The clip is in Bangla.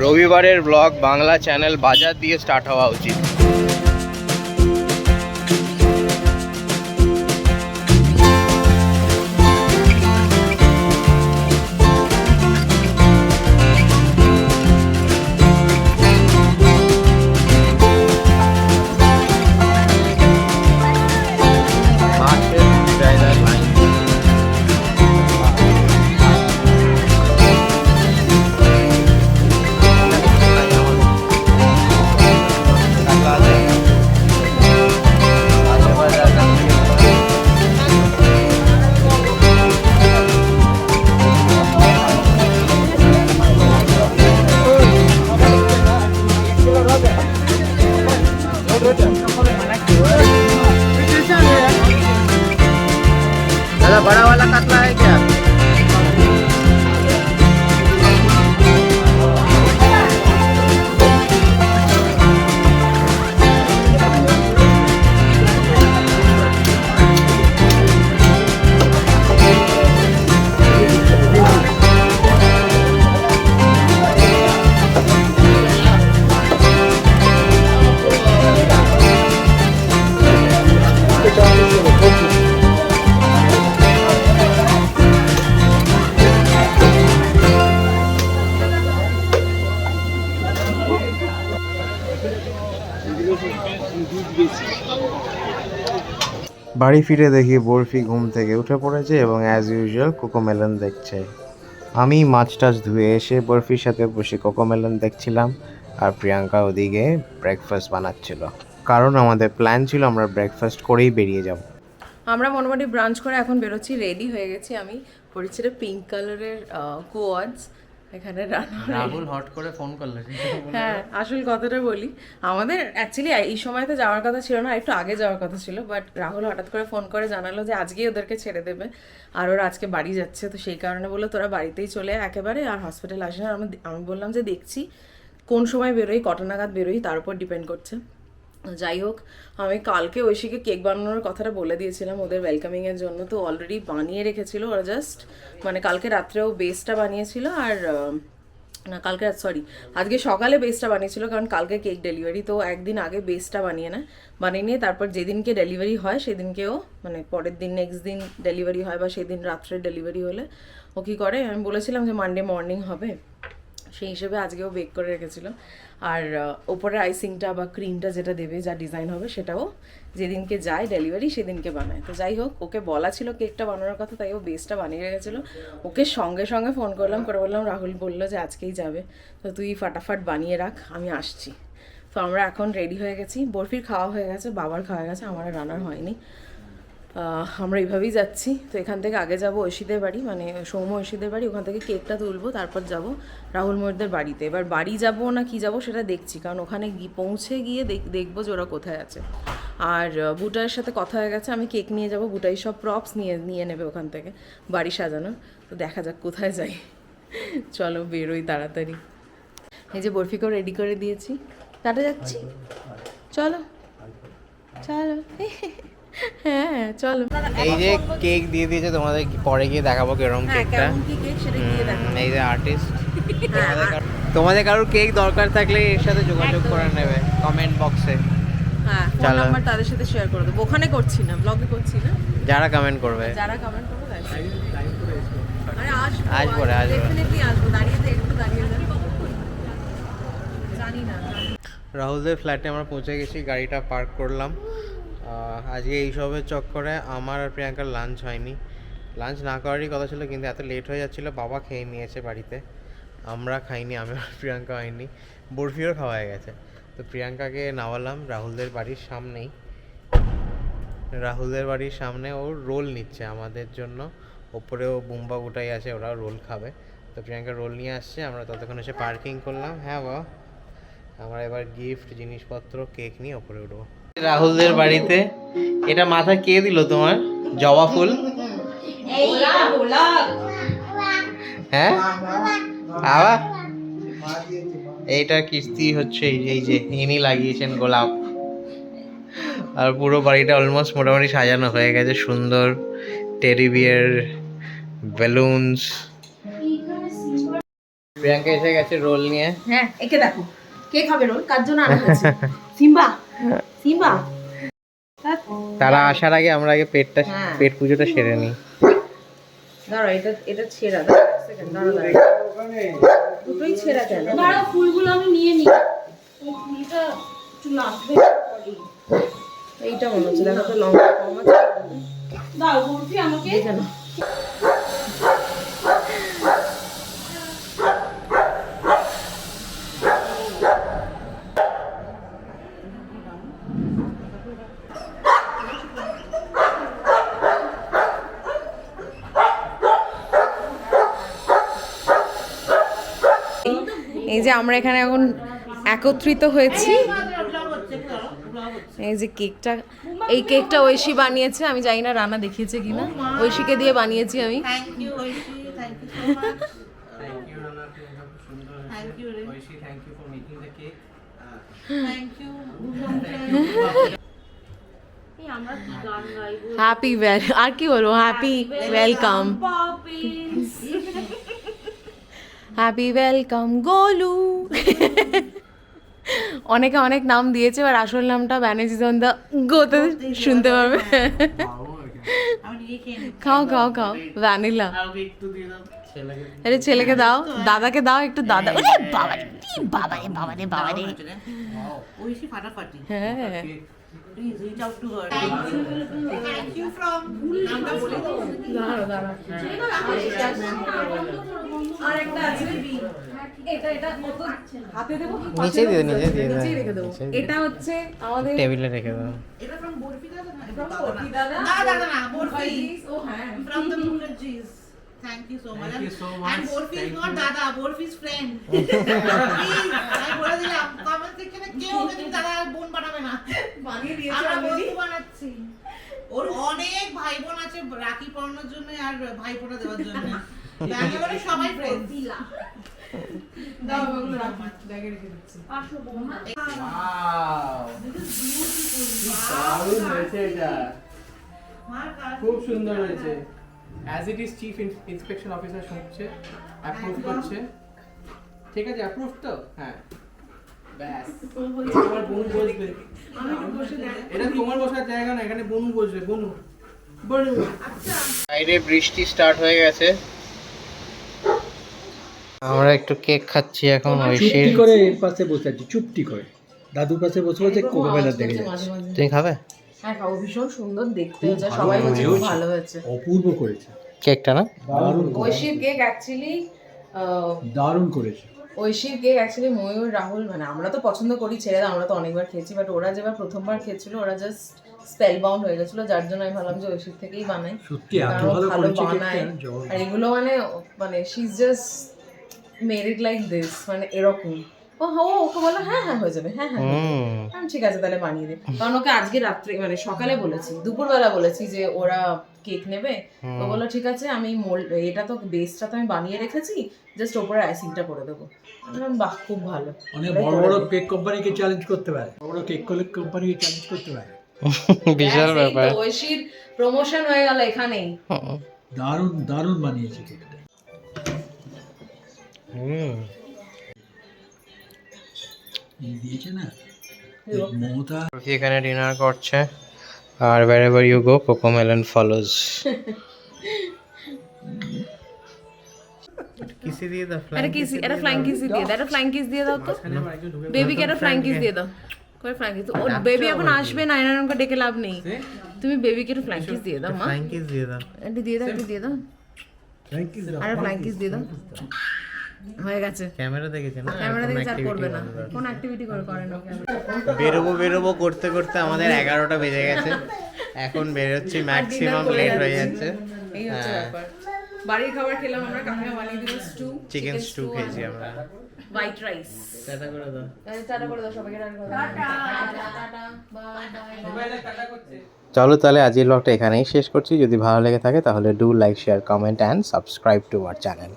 রবিবারের ব্লগ বাংলা চ্যানেল বাজার দিয়ে স্টার্ট হওয়া উচিত। like a বাড়ি ফিরে দেখি বরফি ঘুম থেকে উঠে পড়েছে এবং অ্যাজ ইউজুয়াল কোকোমেলন দেখছে। আমি মাছ টাছ ধুয়ে এসে বরফির সাথে বসে কোকোমেলন দেখছিলাম আর প্রিয়াঙ্কা ওদিকে ব্রেকফাস্ট বানাচ্ছিল। কারণ আমাদের প্ল্যান ছিল আমরা ব্রেকফাস্ট করেই বেরিয়ে যাব। আমরা মোটামুটি ব্রাঞ্চ করে এখন বেরোচ্ছি রেডি হয়ে গেছি আমি। পরেছি পিঙ্ক কালারের কোয়াডস এখানে রাহুল হট করে ফোন করলে হ্যাঁ আসল কথাটা বলি। আমাদের অ্যাকচুয়ালি এই সময়তে যাওয়ার কথা ছিল না একটু আগে যাওয়ার কথা ছিল বাট রাহুল হঠাৎ করে ফোন করে জানালো যে আজকেই ওদেরকে ছেড়ে দেবে আর ওরা আজকে বাড়ি যাচ্ছে তো সেই কারণে বলল তোরা বাড়িতেই চলে একেবারে আর হসপিটাল আসে না। আমি আমি বললাম যে দেখছি কোন সময় বেরোই কটা নাগাদ বেরোই তার উপর ডিপেন্ড করছে। যাই হোক, আমি কালকে ঐশীকে কেক বানানোর কথাটা বলে দিয়েছিলাম ওদের ওয়েলকামিং এর জন্য, তো অলরেডি বানিয়ে রেখেছিল ওরা জাস্ট মানে কালকে রাত্রেও বেসটা বানিয়েছিল আর না কালকে সরি আজকে সকালে বেসটা বানিয়েছিল কারণ কালকে কেক ডেলিভারি তো একদিন আগে বেসটা বানিয়ে নেয় বানিয়ে নিয়ে তারপর যেদিনকে ডেলিভারি হয় সেদিনকেও মানে পরের দিন নেক্সট দিন ডেলিভারি হয় বা সেদিন রাত্রে ডেলিভারি হলে ও কী করে? আমি বলেছিলাম যে মানডে মর্নিং হবে। সেই হিসেবে আজকেও বেক করে রেখেছিল আর ওপরে আইসিংটা বা ক্রিমটা যেটা দেবে, যা ডিজাইন হবে সেটাও যেদিনকে যায় ডেলিভারি সেদিনকে বানায়। তো যাই হোক, ওকে বলা ছিল কেকটা বানানোর কথা, তাই ও বেসটা বানিয়ে রেখেছিল। ওকে সঙ্গে সঙ্গে ফোন করলাম, করে বললাম, রাহুল বলল যে আজকেই যাবে। তো তুই ফাটাফাট বানিয়ে রাখ, আমি আসছি। তো আমরা এখন রেডি হয়ে গেছি। বরফির খাওয়া হয়ে গেছে, বাবার খাওয়া গেছে আমার রান্নার হয়নি। আমরা এইভাবেই যাচ্ছি। তো এখান থেকে আগে যাব ঐশীদের বাড়ি মানে সৌম্য ঐশীদের বাড়ি। ওখান থেকে কেকটা তুলবো তারপর যাব রাহুল ময়ূরদের বাড়িতে। এবার বাড়ি যাব না কি যাব সেটা দেখছি কারণ ওখানে গিয়ে পৌঁছে গিয়ে দেখ- দেখব যে ওরা কোথায় আছে। আর বুটাইয়ের সাথে কথা হয়ে গেছে আমি কেক নিয়ে যাব বুটাই সব প্রপস নিয়ে নিয়ে নেবে ওখান থেকে বাড়ি সাজানোর। তো দেখা যাক কোথায় যাই। চলো বেরোই তাড়াতাড়ি। এই যে বরফিকেও রেডি করে দিয়েছি। টাটা যাচ্ছি। চলো। চলো। হ্যাঁ চলো। এই যে কেক দিয়ে দিয়েছে তোমাদের পরে গিয়ে দেখাবো কীরকম হ্যাঁ কেকটা। এই যে আর্টিস্ট তোমাদের কারোর কেক দরকার থাকলে এর সাথে যোগাযোগ করে নেবে কমেন্ট বক্সে হ্যাঁ ফোন চলো। নাম্বার তাদের সাথে শেয়ার করে দেবো। ওখানে করছি না ব্লগে করছি না। যারা কমেন্ট করবে। যারা কমেন্ট করবে তাদের সাথে। আরে আসব আসব রে, আসব। ডেফিনেটলি আসব। দাঁড়িয়ে একটু দাঁড়িয়ে জানি না রাহুলদের ফ্ল্যাটে আমরা পৌঁছে গেছি গাড়িটা পার্ক করলাম। আজকে এইসবের চক্করে আমার আর প্রিয়াঙ্কার লাঞ্চ হয়নি। লাঞ্চ না করারই কথা ছিল, কিন্তু এত লেট হয়ে যাচ্ছিল, বাবা খেয়ে নিয়েছে বাড়িতে। আমরা খাইনি, আমি আর প্রিয়াঙ্কা হয়নি। বরফিও খাওয়া হয়ে গেছে। তো প্রিয়াঙ্কাকে নামালাম রাহুলদের বাড়ির সামনেই। রাহুলদের বাড়ির সামনে ও রোল নিচ্ছে আমাদের জন্য। ওপরেও বুম্বা বুটাই আছে ওরা রোল খাবে। তো প্রিয়াঙ্কা রোল নিয়ে আসছে, আমরা ততক্ষণ এসে পার্কিং করলাম। হ্যাঁ বাবা। আমরা এবার গিফট জিনিসপত্র কেক নিয়ে ওপরে উঠবো। রাহুলদের বাড়িতে। এটা মাথা কে দিল তোমার? জবা ফুল? হ্যাঁ? আবার এইটা কিস্তি হচ্ছে এই যে ইনি লাগিয়েছেন গোলাপ। আর পুরো বাড়িটা অলমোস্ট মোটামুটি সাজানো হয়ে গেছে সুন্দর টেডি বিয়ার বেলুনস প্রিয়াঙ্কা এসে গেছে রোল নিয়ে। হ্যাঁ একে দেখো। কে খাবে রোল কার জন্য আনা হয়েছে? সিম্বা। সিম্বা। তারা আসার আগে আমরা আগে পেটটা হ্যাঁ। পেট পুজোটা সেরে নিই। দাঁড়া এটা এটা ছেঁড়া দাঁড়া সেকেন্ড দাঁড়া দাঁড়া দুটোই ছেঁড়া কেন? দাঁড়াও ফুলগুলো আমি নিয়ে নিই। এই ফুলটা একটু লাগবে। এইটা মনে হচ্ছে দেখো তো লঙ্কা কম আছে। দাও বলছি আমাকে নাও। এই যে আমরা এখানে এখন একত্রিত হয়েছি। এই যে কেকটা এই কেকটা ঐশী বানিয়েছে আমি জানি না রান্না দেখিয়েছে কিনা। ঐশীকে দিয়ে বানিয়েছি আমি। হ্যাপি ওয়েল আর কি বলব? Happy welcome happy welcome Golu অনেকে অনেক নাম দিয়েছে এবার আসল নামটা ব্যানার্জি অন দা গোতে শুনতে নিই খাও খাও খাও। ভ্যানিলা আরে ছেলেকে দাও দাদাকে দাও একটু দাদা। ওরে বাবা রে, বাবা রে বাবা রে বাবা রে। হ্যাঁ। প্লিজ রিচ এটা এটা কত হাতে দেবো? নিচে দিয়ে নিচে দিয়ে নিচেই রেখে দেবো। এটা হচ্ছে আমাদের টেবিলে রেখে দাও এটা ফ্রম বরফি দাদা? না বরফি দাদা। না দাদা না বরফি। ও হ্যাঁ। From the Mukherjees. Thank you so much. Thank you so And. Borfi is not. Dada, Borfi is friend. Please, আমি বলে দিলাম কমেন্ট সেকশনে কেউ ওকে তুমি দাদা বোন বানাবে না। বানিয়ে দিয়েছে আমরা বন্ধু বানাচ্ছি। ওর অনেক ভাই বোন আছে রাখি পরানোর জন্য আর ভাই ফোঁটা দেওয়ার জন্য। ব্যাঙ্গালোরে সবাই ফ্রেন্ড ব্যাগে রেখে দিচ্ছি। খুব সুন্দর হয়েছে। As it is chief inspection officer শুনছে অ্যাপ্রুভ করছে। ঠিক আছে অ্যাপ্রুভ তো? হ্যাঁ। ব্যাস। তোমার বোন বসবে। এটা তোমার বসার জায়গা না এখানে বনু বসবে বনু। বনু। বাইরে বৃষ্টি স্টার্ট হয়ে গেছে। আমরা একটু কেক খাচ্ছি এখন ঐশীর চুপটি করে এর পাশে বসে আছি চুপটি করে। দাদুর পাশে বসে বসে কোকাবেলা দেখে যাচ্ছে। তুমি খাবে? হ্যাঁ খাব। ভীষণ সুন্দর দেখতে হয়েছে সবাই বলছে খুব ভালো হয়েছে। অপূর্ব করেছে। কেকটা না? দারুণ ঐশীর কেক অ্যাকচুয়ালি দারুণ করেছে। ঐশীর কেক অ্যাকচুয়ালি ময়ূর রাহুল মানে আমরা তো পছন্দ করি ছেড়ে দাও আমরা তো অনেকবার খেয়েছি বাট ওরা যেবার প্রথমবার খেয়েছিল ওরা জাস্ট স্পেল বাউন্ড হয়ে গেছিল যার জন্য আমি ভাবলাম যে ঐশীর থেকেই বানাই। সত্যি ভালো বানায়। আর এগুলো মানে মানে she is just made it like this মানে এরকম। ও হো ওকে বলো হ্যাঁ হ্যাঁ হয়ে যাবে হ্যাঁ হ্যাঁ হয়ে আমি ঠিক আছে তাহলে বানিয়ে দে। কারণ ওকে আজকে রাত্রে মানে সকালে বলেছি দুপুরবেলা বলেছি যে ওরা কেক নেবে। তো বলল ঠিক আছে আমি মোল্ড এটা তো বেসটা তো আমি বানিয়ে রেখেছি জাস্ট ওপরে আইসিংটা করে দেবো। বাহ খুব ভালো। অনেক বড় বড় দেবে। কেক কোম্পানিকে চ্যালেঞ্জ করতে পারে। বড় বড় কেক কোম্পানিকে চ্যালেঞ্জ করতে পারে। বিশাল ব্যাপার। ঐশীর প্রমোশন হয়ে গেল এখানেই। দারুণ দারুণ বানিয়েছে কেকটা হুম। দিয়েছে না? মমতা এখানে ডিনার করছে। আর wherever you go Cocomelon follows কিসি দিয়ে দাও একটা কিস একটা ফ্লাইং কিস দিয়ে দাও একটা ফ্লাইং কিস দিয়ে দাও তো। বেবিকে একটা ফ্লাইং কিস দিয়ে দাও। করে ফ্লাইং কিস? ও বেবি এখন আসবে না ডেকে লাভ নেই। তুমি বেবিকে একটা ফ্লাইং কিস দিয়ে দাও মা। ফ্লাইং কিস দিয়ে দাও। একটু দিয়ে দাও একটু দিয়ে দাও। আর ফ্লাইং কিস দিয়ে দাও। হয়ে গেছে। ক্যামেরা দেখেছে না? ক্যামেরা দেখে চার করবে না। কোন অ্যাক্টিভিটি করে করে না বেরোবো বেরোবো করতে করতে আমাদের এগারোটা বেজে গেছে। এখন বেরোচ্ছি ম্যাক্সিমাম লেট হয়ে যাচ্ছে। এই হচ্ছে হ্যাঁ। ব্যাপার। বাড়ির খাবার খেলাম আমরা কাকিমা বানিয়ে দিল স্টু চিকেন স্টু খেয়েছি আমরা। হোয়াইট রাইস টাটা করে দাও। টাটা করে দাও সবাইকে টাটা করে টাটা। বাই বাই চলো তাহলে আজকের ব্লগটা এখানেই শেষ করছি। যদি ভালো লেগে থাকে তাহলে do like share comment and subscribe to our channel